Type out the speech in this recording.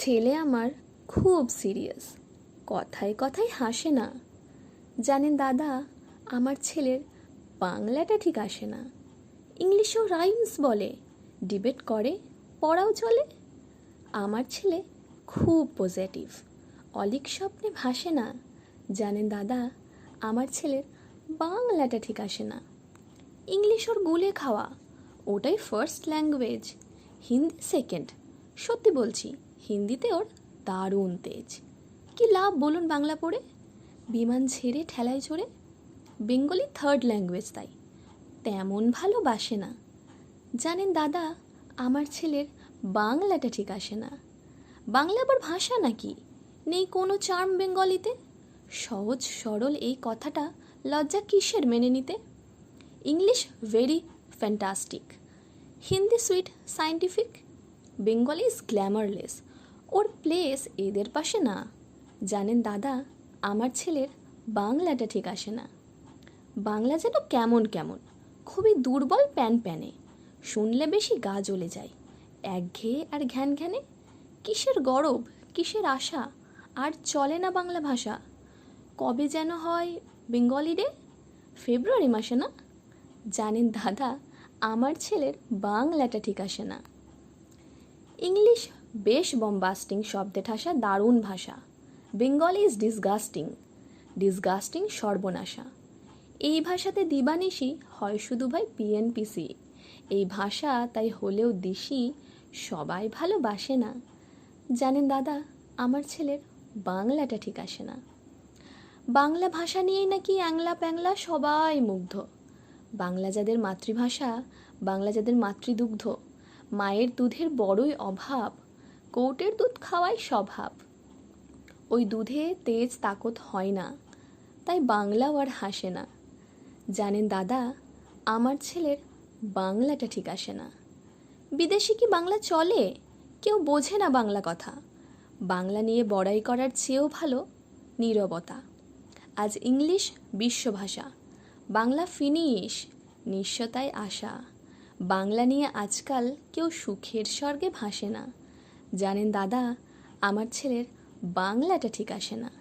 ছেলে আমার খুব সিরিয়াস। কথায় কথায় হাসে না। জানেন দাদা, আমার ছেলের বাংলাটা ঠিক আসে না। ইংলিশেও রাইমস বলে, ডিবেট করে, পড়াও চলে। আমার ছেলে খুব পজিটিভ, অলিক স্বপ্নে ভাসে না। জানেন দাদা, আমার ছেলের বাংলাটা ঠিক আসে না। ইংলিশ ওর গুলে খাওয়া, ওটাই ফার্স্ট ল্যাঙ্গুয়েজ হিন্দি সেকেন্ড সত্যি বলছি। হিন্দিতে ওর দারুণ তেজ। কি লাভ বলুন বাংলা পড়ে? বিমান ছেড়ে, ঠেলায় চড়ে? বেঙ্গলি থার্ড ল্যাঙ্গুয়েজ তাই। তেমন ভালোবাসে না। জানেন দাদা, আমার ছেলের বাংলাটা ঠিক আসে না। বাংলা আবার ভাষা নাকি? নেই কোনো চার্ম বেঙ্গলিতে? সহজ সরল এই কথাটা লজ্জা কিসের মেনে নিতে? English very fantastic Hindi sweet scientific Bengali is glamourless or place এদের পাশে না। জানেন দাদা, আমার ছেলের বাংলাটা ঠিক আসে না। বাংলা যেন কেমন কেমন, খুবই দুর্বল প্যান প্যানে। শুনলে বেশি গা জ্বলে যায়। একঘেয়ে আর ঘ্যান ঘ্যানে? কিসের গরব, কিসের আশা? আর চলে না বাংলা ভাষা। কবে যেন হয় বেঙ্গলি ডে? ফেব্রুয়ারি মাসে না? জানেন দাদা, আমার ছেলের বাংলাটা ঠিক আসে না। ইংলিশ বেশ বম্বাস্টিং শব্দে ঠাসা দারুণ ভাষা। বেঙ্গলি ইজ ডিসগাস্টিং ডিসগাস্টিং সর্বনাশা। এই ভাষাতে দিবানিশি হয় শুধু ভাই পিএনপিসি এই ভাষা তাই হলেও দিশি সবাই ভালোবাসে না। জানেন দাদা, আমার ছেলের বাংলাটা ঠিক আসে না। বাংলা ভাষা নিয়েই নাকি অ্যাংলা প্যাংলা সবাই মুগ্ধ। বাংলা যাদের মাতৃভাষা, বাংলা যাদের মাতৃদুগ্ধ মায়ের দুধের বড়ই অভাব, কৌটের দুধ খাওয়াই স্বভাব। ওই দুধে তেজ তাকত হয় না, তাই বাংলাও আর হাসে না। জানেন দাদা, আমার ছেলের বাংলাটা ঠিক আসে না। বিদেশি কি বাংলা চলে? কেউ বোঝে না বাংলা কথা। বাংলা নিয়ে বড়াই করার চেয়েও ভালো নীরবতা। আজ ইংলিশ বিশ্বভাষা বাংলা ফিনিশ নিশ্চয়তায় আশা। বাংলা নিয়ে আজকাল কেউ সুখের স্বর্গে ভাসে না। জানেন দাদা, আমার ছেলের বাংলাটা ঠিক আসে না।